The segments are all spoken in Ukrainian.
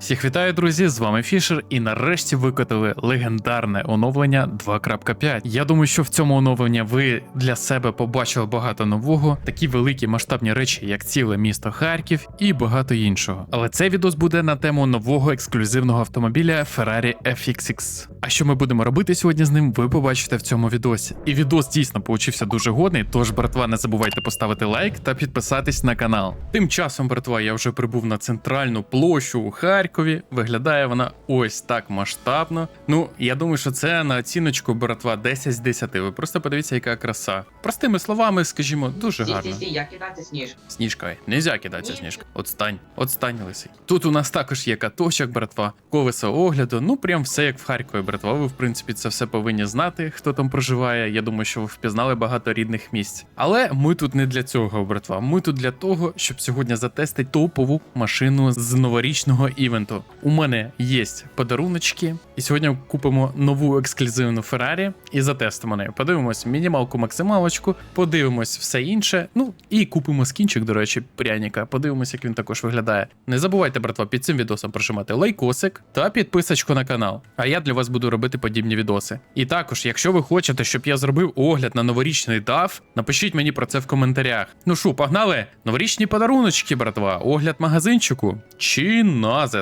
Всіх вітаю, друзі! З вами Фішер, і нарешті викотили легендарне оновлення 2.5. Я думаю, що в цьому оновленні ви для себе побачили багато нового, такі великі масштабні речі, як ціле місто Харків і багато іншого. Але цей відос буде на тему нового ексклюзивного автомобіля Ferrari FXX. А що ми будемо робити сьогодні з ним, ви побачите в цьому відосі. І відос дійсно получився дуже годний, тож, братва, не забувайте поставити лайк та підписатись на канал. Тим часом, братва, я вже прибув на центральну площу у Харкові. Виглядає вона ось так масштабно. Ну, я думаю, що це на оціночку, братва, 10 з 10. Ви просто подивіться, яка краса. Простими словами, скажімо, дуже Стій, гарно. стій, стій, я кидати сніж. Сніжка, нельзя кидатися Ні. сніжка. Отстань, отстань, лисий. Тут у нас також є каточок, братва, колесо огляду. Ну прям все як в Харкові, братва. Ви, в принципі, це все повинні знати, хто там проживає. Я думаю, що ви впізнали багато рідних місць. Але ми тут не для цього, братва. Ми тут для того, щоб сьогодні затестити топову машину з новорічного івенту. У мене є подаруночки, і сьогодні купимо нову ексклюзивну Феррарі і затестимо нею. Подивимось мінімалку, максималочку, подивимось все інше. Ну і купимо скінчик, до речі, пряника. Подивимось, як він також виглядає. Не забувайте, братва, під цим відосом прожимати лайкосик та підписочку на канал. А я для вас буду робити подібні відоси. І також, якщо ви хочете, щоб я зробив огляд на новорічний DAF, напишіть мені про це в коментарях. Ну що, погнали? Новорічні подаруночки, братва, огляд магазинчику. Чи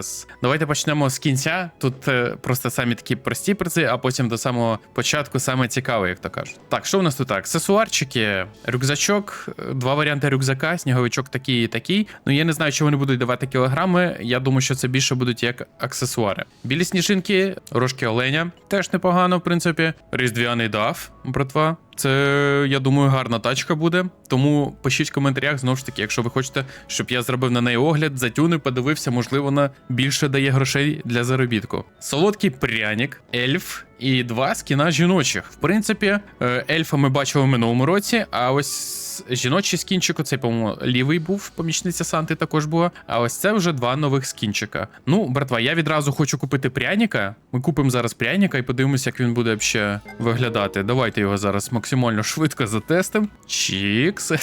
назес. Давайте почнемо з кінця. Тут е, просто самі такі прості призи, а потім до самого початку саме цікаве, як то кажуть. Так, що в нас тут? Аксесуарчики, рюкзачок, е, два варіанти рюкзака, сніговичок такий і такий. Ну я не знаю, чи вони будуть давати кілограми. Я думаю, що це більше будуть як аксесуари. Білі сніжинки, рожки оленя, теж непогано, в принципі. Різдвяний дав, братва. Це, я думаю, гарна тачка буде. Тому пишіть в коментарях знову ж таки, якщо ви хочете, щоб я зробив на неї огляд, затюнив, подивився, можливо, вона більше дає грошей для заробітку. Солодкий пряник, ельф і два скіна жіночих. В принципі, е, ельфа ми бачили в минулому році, а ось жіночий скінчик, оцей, по-моєму, лівий був, помічниця Санти також була. А ось це вже два нових скінчика. Ну, братва, я відразу хочу купити пряника. Ми купимо зараз пряника і подивимося, як він буде ще виглядати. Давайте його зараз максимально швидко затестимо. Чікс.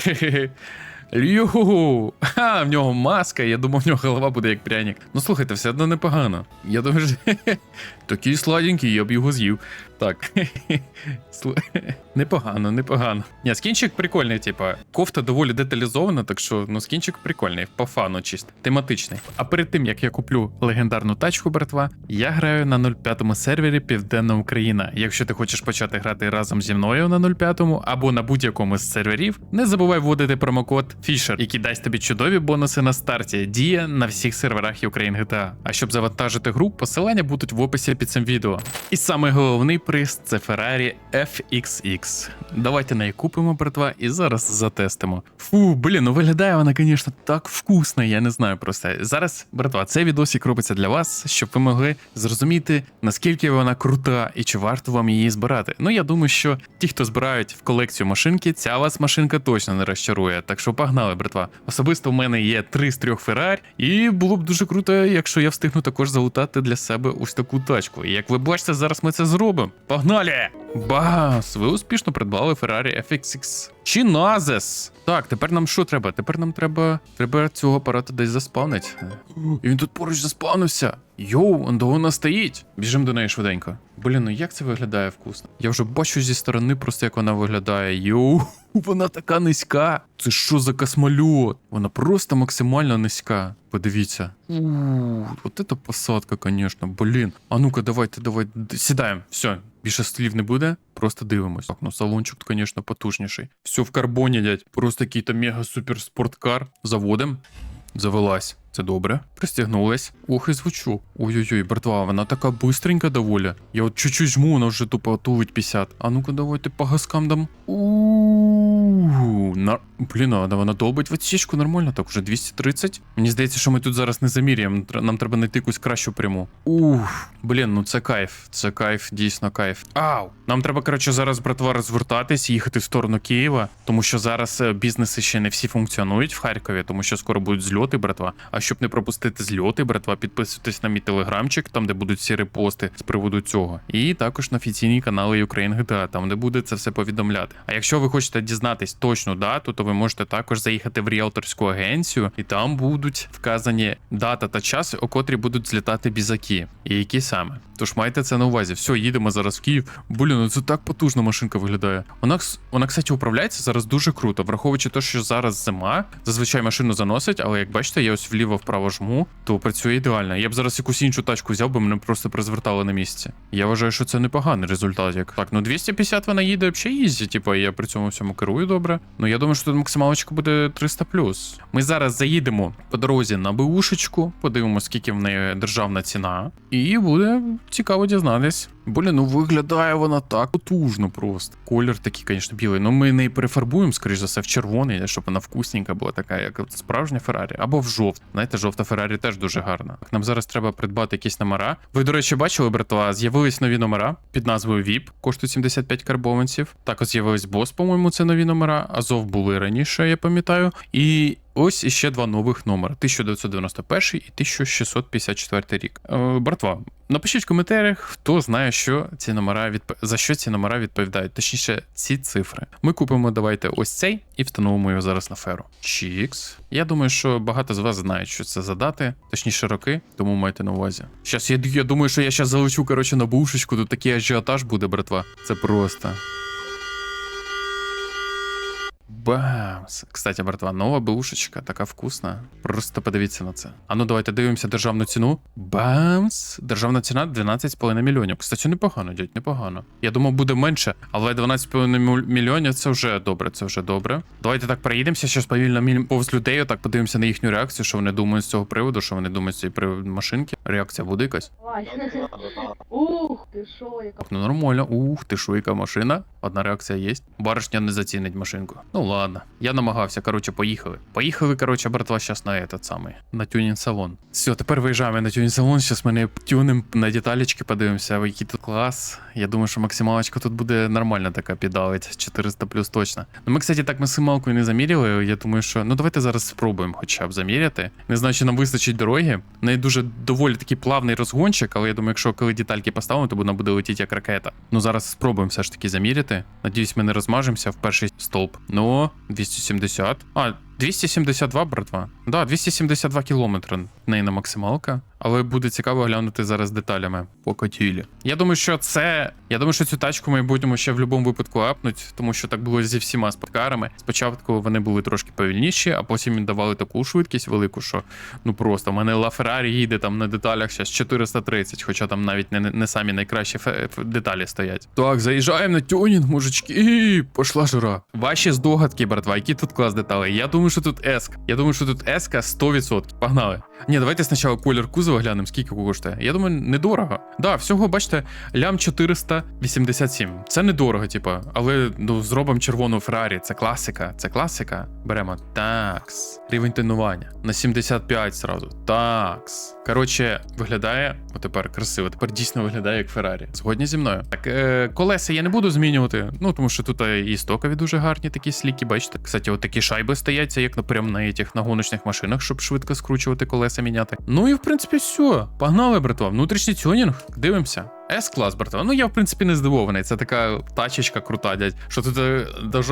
Лю, Ха, в нього маска, я думав, в нього голова буде як пряник. Ну слухайте, все одно непогано. Я думаю, що такий сладенький, я б його з'їв. Так. Непогано, непогано. Ні, скінчик прикольний, типа. Кофта доволі деталізована, так що ну скінчик прикольний, по фану чисто, тематичний. А перед тим як я куплю легендарну тачку, братва, я граю на 05 сервері Південна Україна. Якщо ти хочеш почати грати разом зі мною на 05 або на будь-якому з серверів, не забувай вводити промокод Fisher, який дасть тобі чудові бонуси на старті. Діє на всіх серверах Ukraine GTA. А щоб завантажити гру, посилання будуть в описі під цим відео. І саме головний приз це Ferrari FXX. Давайте неї купимо, братва, і зараз затестимо. Фу, блін, ну виглядає вона, звісно, так вкусно, я не знаю просто. Зараз, братва, цей відосик робиться для вас, щоб ви могли зрозуміти, наскільки вона крута і чи варто вам її збирати. Ну, я думаю, що ті, хто збирають в колекцію машинки, ця вас машинка точно не розчарує. Так що погнали, братва. Особисто в мене є три з трьох Феррарі, і було б дуже круто, якщо я встигну також залутати для себе ось таку тачку. І як ви бачите, зараз ми це зробимо. Погнали! Бас! Ви успішно придбали Ferrari FXX. Чи Назес? Так, тепер нам що треба? Тепер нам треба. Треба цього апарата десь заспавнити. І він тут поруч заспавнився. Йоу, довго стоїть. Біжимо до неї швиденько. Блін, ну як це виглядає вкусно? Я вже бачу зі сторони просто як вона виглядає. Йоу, вона така низька. Це що за космольот? Вона просто максимально низька. Подивіться. Ууу, от це посадка, звісно. Блін. А ну-ка, давайте, давайте. д- Сідаємо. Все, більше слів не буде. Просто дивимось. Так, ну салончик, звісно, потужніший. Все в карбоні, дядь. Просто який-то мега супер спорткар. Заводим. Завелась. Це добре. Пристягнулась. Ох, і звучу. Ой-ой-ой, братва, вона така бистренька доволі. Я от чуть-чуть жму, вона вже тупо тулить 50. А ну-ка, давайте по газкам дам. Ууу, на... Блін, а вона долбить в отсічку нормально, так уже 230. Мені здається, що ми тут зараз не заміряємо. Нам треба знайти якусь кращу пряму. Ух, блін, ну це кайф. Це кайф, дійсно кайф. Ау! Нам треба, коротше, зараз, братва, розвертатись, і їхати в сторону Києва, тому що зараз е, бізнеси ще не всі функціонують в Харкові, тому що скоро будуть зльоти, братва. А щоб не пропустити зльоти, братва, підписуйтесь на мій телеграмчик, там де будуть всі репости з приводу цього. І також на офіційні канали Ukraine GTA, там де буде це все повідомляти. А якщо ви хочете дізнатись точну дату, то ви можете також заїхати в ріелторську агенцію, і там будуть вказані дата та час, о котрі будуть злітати бізаки. І які саме. Тож майте це на увазі. Все, їдемо зараз в Київ. Блін, ну це так потужно машинка виглядає. Вона, вона, кстати, управляється зараз дуже круто, враховуючи те, що зараз зима. Зазвичай машину заносить, але як бачите, я ось вліво-вправо жму, то працює ідеально. Я б зараз якусь іншу тачку взяв, бо мене просто призвертали на місці. Я вважаю, що це непоганий результат. Як так, ну 250 вона їде взагалі ізі, типу, я при цьому всьому керую добре. Ну я думаю, що тут максималочка буде 300 Ми зараз заїдемо по дорозі на БУшечку, подивимося, скільки в неї державна ціна, і буде цікаво дізнатись. Блін, ну виглядає вона так потужно просто. Колір такий, звісно, білий. Ну ми не перефарбуємо, скоріш за все, в червоний, щоб вона вкусненька була така, як справжня Феррарі, або в жовт. Знаєте, жовта Феррарі теж дуже гарна. Нам зараз треба придбати якісь номера. Ви, до речі, бачили, братва, з'явились нові номера під назвою VIP, коштують 75 карбованців. Також з'явились бос, по-моєму, це нові номера. Азов були раніше, я пам'ятаю. І ось іще два нових номера: 1991 і 1654 рік. Е, братва, Напишіть в коментарях, хто знає, що ці номера відп... за що ці номера відповідають, точніше, ці цифри. Ми купимо давайте ось цей і встановимо його зараз на феру. Чікс. Я думаю, що багато з вас знають, що це за дати, точніше роки, тому майте на увазі. Щас я, я думаю, що я зараз залечу, коротше, на бушечку, тут такий ажіотаж буде, братва. Це просто. Бамс. Кстати, братва, нова бушечка, така вкусна. Просто подивіться на це. А ну давайте дивимося державну ціну. Бамс. Державна ціна 12,5 мільйонів. Кстати, непогано, дядь, непогано. Я думав, буде менше, але 12,5 міль- мільйонів це вже добре, це вже добре. Давайте так проїдемося, щас повільно повз людей, так подивимося на їхню реакцію, що вони думають з цього приводу, що вони думають з цієї приводу машинки. Реакція буде якась? Ух, ти що, яка Ну нормально. Ух, ти що, яка машина. Одна реакція є. Баришня не зацінить машинку. Ну ладно. Я намагався. Коротше, поїхали. Поїхали, коротше, братва, щас на этот самий. На тюнінг салон. Все, тепер виїжджаємо на тюнінг салон. Щас мене тюнем на деталечки подивимося, який тут клас. Я думаю, що максималочка тут буде нормальна така підалить. 400 плюс точно. Ну ми, кстати, так максималку не заміряли. Я думаю, що ну давайте зараз спробуємо хоча б заміряти. Не знаю, чи нам вистачить дороги. В неї дуже доволі такий плавний розгончик, але я думаю, якщо коли детальки поставимо, то вона буде летіти як ракета. Ну зараз спробуємо все ж таки заміряти. Надіюсь, ми не розмажемося в перший стовп. Ну, 270. А, 272, братва. Да, 272 кілометри в неї на максималка. Але буде цікаво глянути зараз деталями по котілі. Я думаю, що це. Я думаю, що цю тачку в майбутньому ще в будь-якому випадку апнуть, тому що так було зі всіма спорткарами. Спочатку вони були трошки повільніші, а потім їм давали таку швидкість велику, що ну просто в мене Ла Феррарі їде там на деталях зараз 430, хоча там навіть не, не самі найкращі деталі стоять. Так, заїжджаємо на тюнінг, мужички. І пошла жара. Ваші здогадки, братва, які тут клас деталей. Я думаю, що тут еск. Я думаю, що тут еска 100%. Погнали. Ні, давайте спочатку колір кузова глянемо, скільки коштує. Я думаю, недорого. Да, всього, бачите, лям 487. Це недорого, типа, але ну, зробимо червону Феррарі. Це класика, це класика. Беремо такс. Рівень тонування на 75 зразу. Такс. Коротше, виглядає отепер красиво. Тепер дійсно виглядає як Феррарі. Згодні зі мною. Так, е, колеса я не буду змінювати. Ну тому що тут е, і стокові дуже гарні такі сліки, бачите. Кстати, от такі шайби стоять, це як на прям на этих на гоночних машинах, щоб швидко скручувати колеса міняти. Ну і в принципі все. Погнали, братва. Внутрішній тюнінг. Дивимося. С-клас, братва. Ну я в принципі не здивований. Це така тачечка крута, дядь. Що тут е,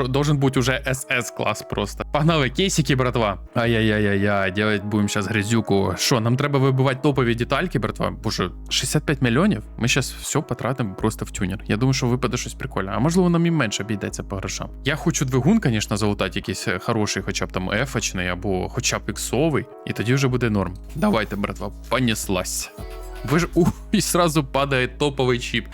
должен бути уже СС клас просто. Погнали, кейсики, братва. Ай-яй-яй-яй, делать будемо зараз грязюку. Що, нам треба вибивати топові детальки, братва? Боже, 65 мільйонів. Ми зараз все потратимо просто в тюнер. Я думаю, що випаде щось прикольне. А можливо, нам і менше обійдеться по грошам. Я хочу двигун, звісно, залутати якийсь е, хороший, хоча б там ефочний або хоча б іксовий, і тоді вже буде норм. Давайте, братва, понеслась. Ви ж у, і сразу падає топовий чіп.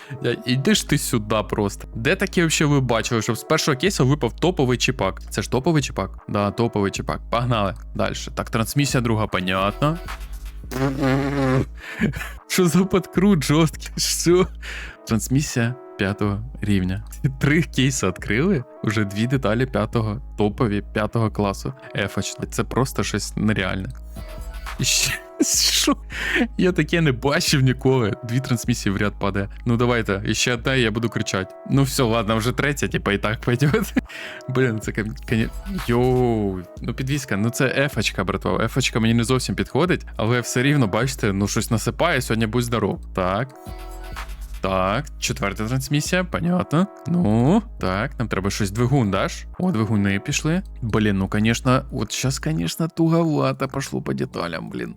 Іди ж ти сюди просто. Де таке взагалі ви бачили, щоб з першого кейсу випав топовий чіпак? Це ж топовий чіпак? Да, топовий чіпак. Погнали. Далі. Так, трансмісія друга, понятно. Що за подкрут жорсткий? Що? Трансмісія п'ятого рівня. Три кейси відкрили. Уже дві деталі п'ятого, топові п'ятого класу. Ефоч. Це просто щось нереальне. Ще, Що? Я таке не бачив ніколи. Дві трансмісії в ряд падає. Ну давайте, ще одна, і я буду кричати. Ну все, ладно, вже третя, типа, і так пойдет. Блін, це коні... Йоу, ну підвізка, ну це ефочка, братва. Ефочка мені не зовсім підходить, але все рівно, бачите, ну щось насипає, сьогодні будь здоров. Так. Так, четверта трансмісія, понятно. Ну, так, нам треба щось двигун, даш? О, двигуни пішли. Блін, ну конечно, от сейчас, конечно, туговато пошло по деталям, блін.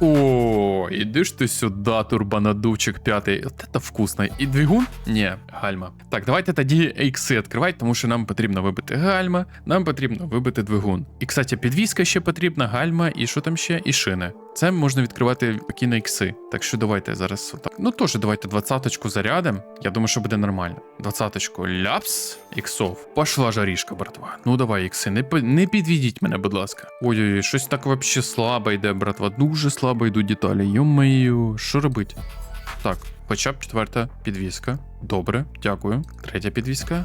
О, іди ж ти сюди, турбонадувчик п'ятий. От це вкусно. І двигун? Ні, гальма. Так, давайте тоді ікси відкривати, тому що нам потрібно вибити гальма, нам потрібно вибити двигун. І, кстати, підвіска ще потрібна, гальма, і що там ще? І шини. Це можна відкривати спокійно ікси. Так що давайте зараз отак. Ну теж давайте двадцяточку зарядимо. Я думаю, що буде нормально. Двадцяточку ляпс, іксов. Пошла жарішка, братва. Ну давай, ікси, не, не підведіть мене, будь ласка. Ой-ой, щось так вообще слабо йде, братва. Дуже слабо йдуть деталі. Йо-моє, що робити? Так, хоча б четверта підвіска. Добре, дякую. Третя підвіска.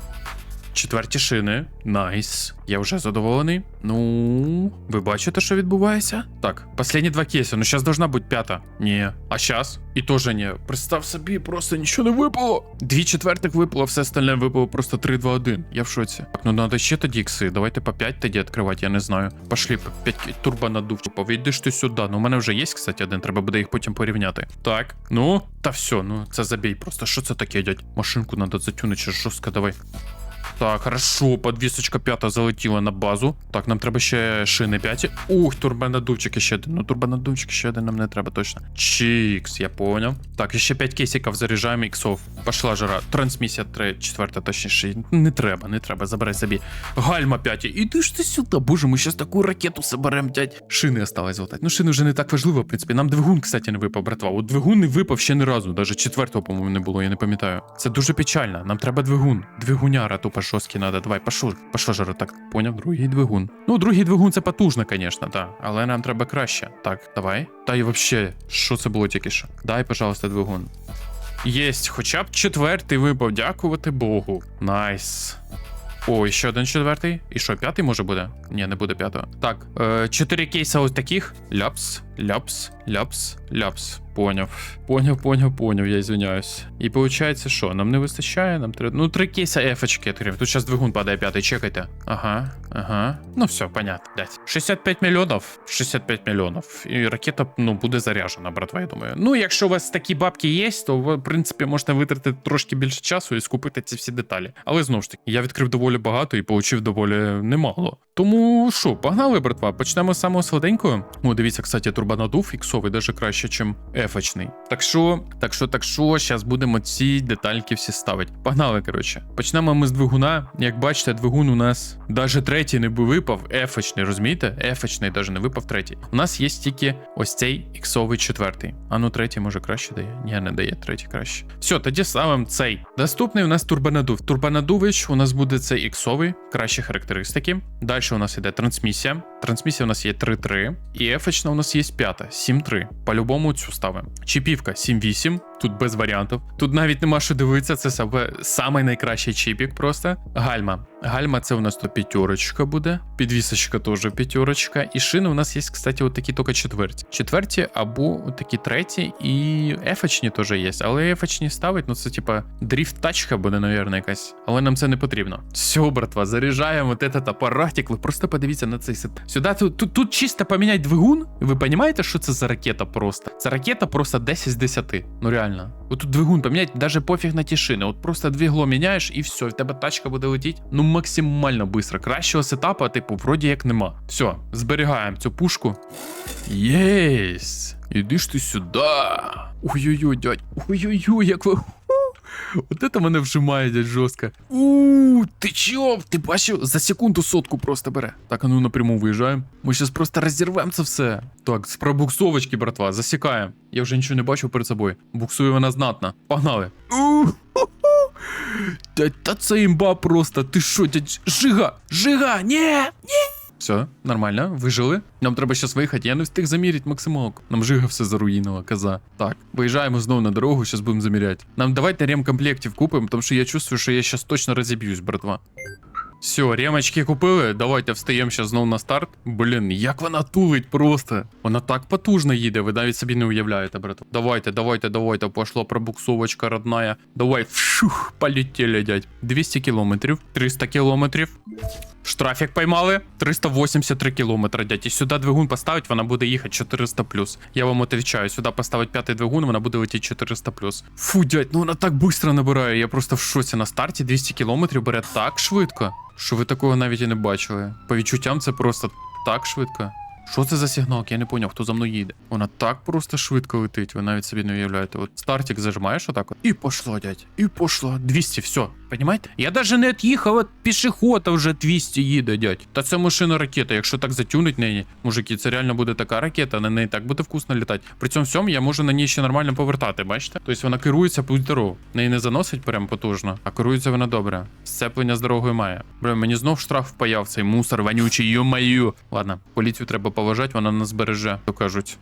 Четверті шини. Найс. Я вже задоволений. Ну, ви бачите, що відбувається? Так, останні два кейси. Ну, зараз должна бути п'ята. Ні. А зараз? І теж ні. Представ собі, просто нічого не випало. Дві четвертих випало, все остальне випало просто 3, 2, 1. Я в шоці. Так, ну надо ще тоді ікси. Давайте по 5 тоді відкривати, я не знаю. Пошли, по 5 турбонадувчик. Повійдеш ти сюди. Ну, у мене вже є, кстати, один, треба буде їх потім порівняти. Так, ну, та все, ну це забій просто. Що це таке, дядь? Машинку затюнути ще жорстко, давай. Так, хорошо, подвісочка п'ята залетіла на базу. Так, нам треба ще шини п'яті. Ух, турбонадувчик ще один. Ну, турбонадувчик ще один нам не треба точно. Чікс, я поняв. Так, ще 5 кейсиків заряджаємо іксов. Пошла жара. Трансмісія 3, четверта, точніше. Не треба, не треба, забирай собі. Гальма 5. Іди ж ти сюди. Боже, ми зараз таку ракету соберемо, дядь. Шини осталось золотати. Ну, шини вже не так важливо, в принципі. Нам двигун, кстати, не випав, братва. От двигун не випав ще ні разу. Навіть четвертого, по-моєму, не було, я не пам'ятаю. Це дуже печально. Нам треба двигун. Двигуняра тупо жорсткий надо. Давай, пошо, пошо жара. Так, поняв, другий двигун. Ну, другий двигун це потужно, звісно, так. Але нам треба краще. Так, давай. Та й вообще, що це було тільки що? Дай, пожалуйста, двигун. Єсть, хоча б четвертий випав, дякувати Богу. Найс. О, ще один четвертий. І що, п'ятий може буде? Ні, не буде п'ятого. Так, е, чотири кейса ось таких. Ляпс, ляпс, ляпс, ляпс. Поняв. Поняв, поняв, поняв, я извиняюсь. І виходить, що? Нам не вистачає, нам треба. Ну, три кейса ефочки відкрив. Тут зараз двигун падає п'ятий, чекайте. Ага, ага. Ну все, понятно, блядь. 65 мільйонів. 65 мільйонів. І ракета, ну, буде заряжена, братва, я думаю. Ну, якщо у вас такі бабки є, то ви, в принципі, можете витратити трошки більше часу і скупити ці всі деталі. Але знову ж таки, я відкрив доволі багато і получив доволі немало. Тому що, погнали, братва, почнемо з самого сладенького. О, дивіться, кстати, турбонадув іксовий даже краще, ніж ефочний. Так що, так що, так що, зараз будемо ці детальки всі ставити. Погнали, коротше. Почнемо ми з двигуна. Як бачите, двигун у нас даже третій не випав, ефочний, розумієте? Ефочний даже не випав третій. У нас є тільки ось цей іксовий четвертий. А ну третій може краще дає? Ні, не дає, третій краще. Все, тоді ставимо цей. Наступний у нас турбонадув. Турбонадувич у нас буде цей іксовий, кращі характеристики. Далі у нас іде трансмісія. Трансмісія у нас є 3-3. І ефочна у нас є 5, 7-3. По-любому цю ставимо. Чіпівка 7-8. Тут без варіантів. Тут навіть нема що дивитися, це саме самий найкращий чіпік просто. Гальма. Гальма це у нас то п'ятерочка буде. Підвісочка теж п'ятерочка. І шини у нас є, кстати, от такі тільки четверті. Четверті або такі треті, і ефочні теж є. Але ефочні ставить, ну це типа дріфт тачка буде, навірно, якась. Але нам це не потрібно. Все, братва, заряджаємо от этот апаратик. Ви просто подивіться на цей сет. Сюди тут, тут, тут чисто поміняти двигун. Ви розумієте, що це за ракета просто? Це ракета просто 10 з 10. Ну реально. От тут двигун поміняти, даже пофіг на ті шини. От просто двігло міняєш і все, в тебе тачка буде летіти. Ну максимально швидко. Кращого сетапа, типу, вроді як нема. Все, зберігаємо цю пушку. Єсь! Іди ж ти сюди. Ой-ой-ой, дядь. Ой-ой-ой, як ви. От это мене вжимає дядь жорстко. Ууу, ти чо? Ти бачив? За секунду сотку просто бере. Так, а ну напряму виїжджаємо. Ми зараз просто розірвемо це все. Так, з пробуксовочки, братва, засікаємо. Я вже нічого не бачу перед собою. Буксує вона знатно. Погнали. Та це імба просто. Ти що, дядь? Жига! Жига! Ні! Ні! Все, нормально, вижили. Нам треба щас виїхати. Я не встиг заміряти максималку. Нам жига все заруїнила, коза. Так, виїжджаємо знову на дорогу, щас будемо заміряти. Нам давайте ремкомплектів купимо, тому що я чувствую, що я щас точно розіб'юсь, братва. Все, ремочки купили. Давайте встаємо ще знову на старт. Блін, як вона тулить просто. Вона так потужно їде, ви навіть собі не уявляєте, брат. Давайте, давайте, давайте. Пошло пробуксовочка родная. Давай, вшух, полетели, дядь. 200 кілометрів, 300 кілометрів. Штрафік поймали 383 кілометри, дядь. І сюди двигун поставить, вона буде їхати 400 Я вам отвечаю, сюди поставить п'ятий двигун, вона буде летіти 400 Фу, дядь, ну вона так швидко набирає. Я просто в шоці на старті 200 кілометрів бере так швидко, що ви такого навіть і не бачили. По відчуттям це просто так швидко. Що це за сигналки? Я не поняв, хто за мною їде. Вона так просто швидко летить, ви навіть собі не уявляєте. От стартик зажимаєш отак от. І пошло, дядь. І пошло. 200, все. Понимаєте? Я даже не від'їхав від пішохода вже 200 їде, дядь. Та це машина ракета. Якщо так затюнить неї, мужики, це реально буде така ракета, на неї так буде вкусно літати. При цьому всьому я можу на ній ще нормально повертати, бачите? Тобто вона керується дорогу. Неї не заносить прям потужно, а керується вона добре. Сцеплення з дорогою має. Бля, мені знов штраф впаяв цей мусор вонючий, йо-маю. Ладно, поліцію треба поважати, вона нас береже, то кажуть.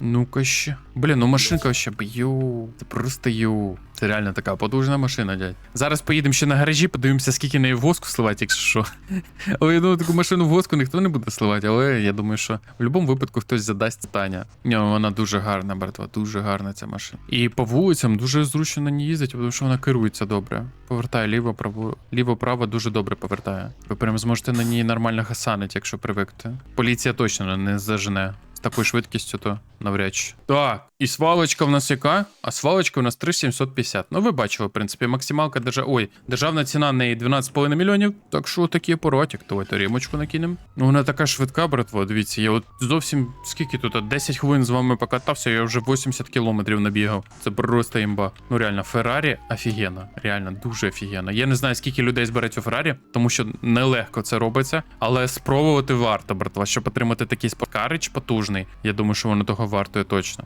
Ну-ка ще. Блін, ну машинка ще б'ю. Це просто ю. Це реально така потужна машина, дядь. Зараз поїдемо ще на гаражі, подивимося, скільки неї воску сливати, якщо що. Але ну таку машину воску ніхто не буде сливати, але я думаю, що в будь-якому випадку хтось задасть Таня. Ні, вона дуже гарна, братва, дуже гарна ця машина. І по вулицям дуже зручно на ній їздити, тому що вона керується добре. Повертає ліво, право, ліво, право дуже добре повертає. Ви прям зможете на ній нормально гасанити, якщо привикти. Поліція точно не зажене. З такою швидкістю, то навряд чи. Так, і свалочка в нас яка? А свалочка у нас 3750. Ну, ви бачили, в принципі, максималка держа... Ой, державна ціна в неї 12,5 мільйонів. Так що такий апаратик. Давайте ремочку накинемо. Ну, вона така швидка, братво. Дивіться, я от зовсім скільки тут? 10 хвилин з вами покатався, я вже 80 кілометрів набігав. Це просто імба. Ну реально, Феррарі офігенно. Реально, дуже офігенно. Я не знаю, скільки людей збере цю Феррарі, тому що нелегко це робиться, але спробувати варто, братва, щоб отримати такий спорткарич потужний. Я думаю, що воно того вартує точно.